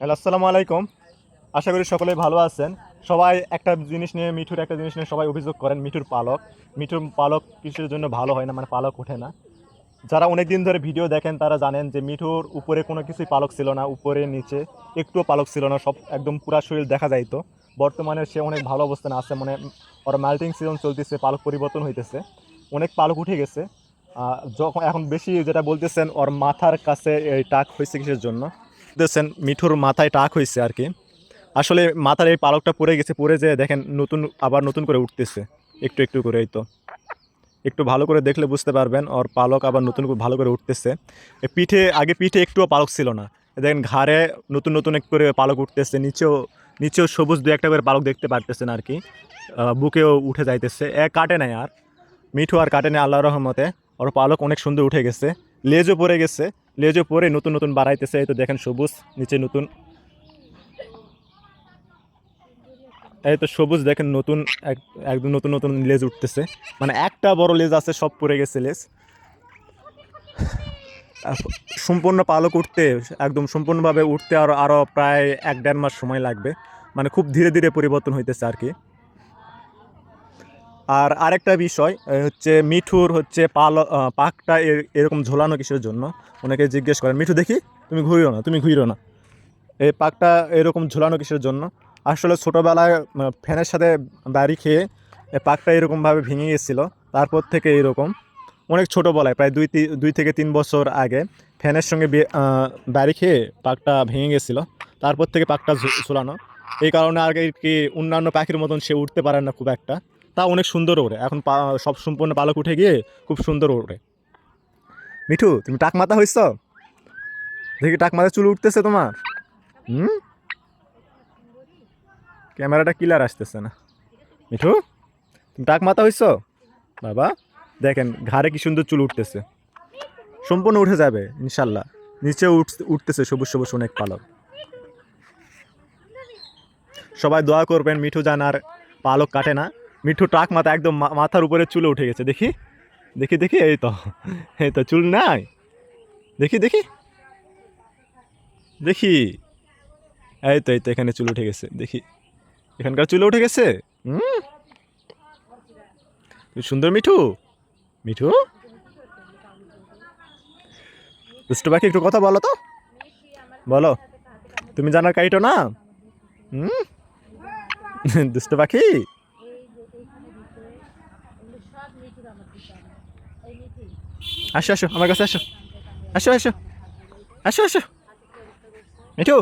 Hello, আসসালামু আলাইকুম। আশা করি সকলে ভালো আছেন। সবাই একটা জিনিস নিয়ে, মিঠুর একটা জিনিস নিয়ে সবাই অভিযোগ করেন, মিঠুর পালক। মিঠুর পালক কিসের জন্য ভালো হয় না? মানে পালক ওঠে না। যারা অনেক দিন ধরে ভিডিও দেখেন, তারা জানেন যে মিঠুর উপরে কোনো কিছুই পালক ছিল না, উপরে, নিচে একটুও পালক ছিল না, সব একদম পুরা শরীর দেখা যাইতো। বর্তমানে সে অনেক ভালো অবস্থানে আছে মানে ওর মাল্টিং সিজন চলতেছে, পালক পরিবর্তন হইতেছে। অনেক পালক উঠে গেছে। যখন এখন বেশি যেটা বলতেছেন, ওর মাথার কাছে এই টাক হয়েছে কিসের জন্য? দেখছেন মিঠুর মাথায় টাক হয়েছে আর কি। আসলে মাথার এই পালকটা পড়ে গেছে, পড়ে যে দেখেন নতুন, আবার নতুন করে উঠতেছে, একটু একটু করে এই তো। একটু ভালো করে দেখলে বুঝতে পারবেন, ওর পালক আবার নতুন করে ভালো করে উঠতেছে। পিঠে, আগে পিঠে একটুও পালক ছিল না। দেখেন ঘাড়ে নতুন নতুন এক করে পালক উঠতেছে, নিচেও নিচেও সবুজ দু একটা করে পালক দেখতে পারতেছেন আর কি। বুকেও উঠে যাইতেছে, এ কাটে নাই আর। মিঠু আর কাটে নাই আল্লাহ রহমতে। ওর পালক অনেক সুন্দর উঠে গেছে, লেজও পড়ে গেছে লেজও পরে নতুন নতুন বাড়াইতেছে, এই তো দেখেন সবুজ, নিচে নতুন। এই তো সবুজ, দেখেন নতুন, এক, একদম নতুন নতুন লেজ উঠতেছে। মানে একটা বড় লেজ আছে, সব পড়ে গেছে লেজ। সম্পূর্ণ পালক উঠতে, একদম সম্পূর্ণভাবে উঠতে আরও আরও প্রায় এক দেড় মাস সময় লাগবে। মানে খুব ধীরে ধীরে পরিবর্তন হইতেছে আর কি। আর আরেকটা বিষয় হচ্ছে মিঠুর হচ্ছে পাল পাকটা এরকম ঝোলানো কিসের জন্য? অনেকে জিজ্ঞেস করেন মিঠু, দেখি? তুমি ঘুরিও না, তুমি ঘুরিও না। এই পাকটা এরকম ঝোলানো কিসের জন্য? আসলে ছোটোবেলায় ফ্যানের সাথে বাড়ি খেয়ে পাকটা এরকমভাবে ভেঙে গেছিল, তারপর থেকে এরকম। অনেক ছোটোবেলায়, প্রায় দুই দুই থেকে তিন বছর আগে ফ্যানের সঙ্গে বাড়ি খেয়ে পাকটা ভেঙে গেছিল, তারপর থেকে পাকটা ঝোলানো। এই কারণে আর কি অন্যান্য পাখির মতন সে উঠতে পারে না খুব একটা। তা অনেক সুন্দর ওড়ে। এখন সব সম্পূর্ণ পালক উঠে গিয়ে খুব সুন্দর ওড়ে। মিঠু, তুমি টাক মাথা হইছ? দেখি টাক মাথা চুল উঠতেছে তোমার। হুম? ক্যামেরাটা ক্লিয়ার আসতেছে না। মিঠু, তুমি টাক মাথা হইছ? বাবা, দেখেন, ঘাড়ে কি সুন্দর চুল উঠতেছে। সম্পূর্ণ উঠে যাবে, ইনশাল্লাহ। নিচে উঠ, উঠতেছে সবুজ সবুজ অনেক পালক। সবাই দোয়া করবেন, মিঠু জান আর পালক কাটে না। মিঠু টাক মাথা একদম মাথার উপরে চুলে উঠে গেছে, দেখি? দেখি দেখি, এই তো এই তো চুল নাই। দেখি দেখি। দেখি। এই তো এই তো, এখানে চুল উঠে গেছে, দেখি। এখানকার চুলে উঠে গেছে? হুম? সুন্দর মিঠু? মিঠু? দুষ্টু পাখি, একটু কথা বলো তো। বলো। তুমি জানার কাইটো না? হুম? দুষ্ট পাখি? আসো আসো আমার কাছে আসো আসো আসো আসো আসো মিঠু